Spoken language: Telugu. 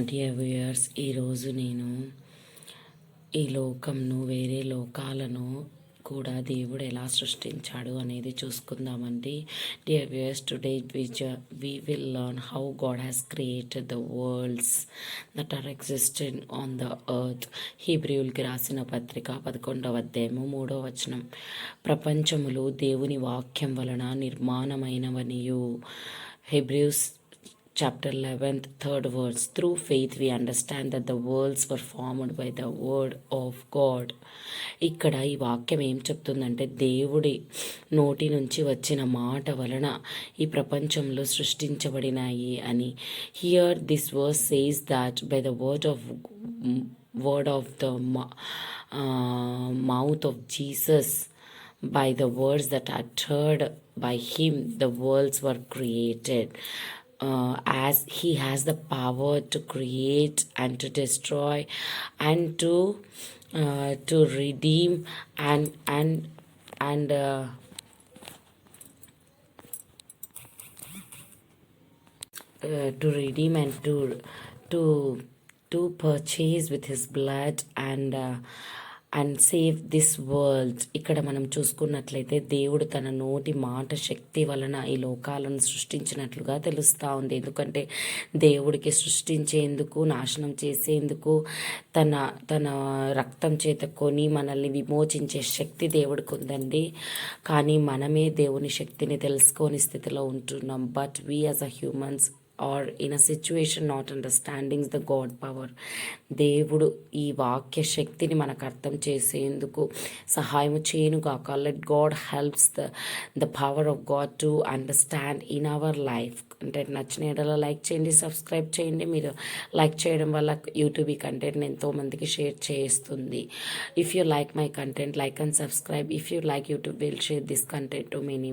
డియర్ వ్యూయర్స్ ఈరోజు నేను ఈ లోకంను వేరే లోకాలను కూడా దేవుడు ఎలా సృష్టించాడు అనేది చూసుకుందామండి. Dear viewers today we will learn how God has created the worlds that are existed on the earth హీబ్రియుల్కి రాసిన పత్రిక పదకొండవ అధ్యాయము మూడవ వచనం. ప్రపంచములు దేవుని వాక్యం వలన నిర్మాణమైనవనియు. Hebrews chapter 11th, third words through faith we understand that the worlds were formed by the word of God ఇక్కడ ఈ వాక్యం ఏం చెప్తుందంటే దేవుడి నోటి నుంచి వచ్చిన మాట వలన ఈ ప్రపంచంలో సృష్టించబడినాయి అని here this verse says that by the word of word of the mouth of Jesus by the words that uttered by him the worlds were created uh, as he has the power to create and to destroy and to uh, to redeem and and and uh, uh, to redeem and to to to purchase with his blood and uh, and save this world ఇక్కడ మనం చూసుకున్నట్లయితే దేవుడు తన నోటి మాట శక్తి వలన ఈ లోకాలను సృష్టించినట్లుగా తెలుస్తూ ఉంది. ఎందుకంటే దేవుడికి సృష్టించేందుకు నాశనం చేసేందుకు తన తన రక్తం చేత కొని మనల్ని విమోచించే శక్తి దేవుడికి ఉందండి. కానీ మనమే దేవుని శక్తిని తెలుసుకోని స్థితిలో ఉంటున్నాం. But we as a humans are in a situation not understandings the God power దేవుడు ఈ వాక్య శక్తిని మనకు అర్థం చేసేందుకు సహాయం చేయను కాక let God helps the the power of God to understand in our life అంటే నచ్చిన ఏడలో లైక్ చేయండి సబ్స్క్రైబ్ చేయండి. మీరు లైక్ చేయడం వల్ల యూట్యూబ్ ఈ కంటెంట్ని ఎంతోమందికి షేర్ చేస్తుంది. If you like my content like and subscribe if you like YouTube will share this content to many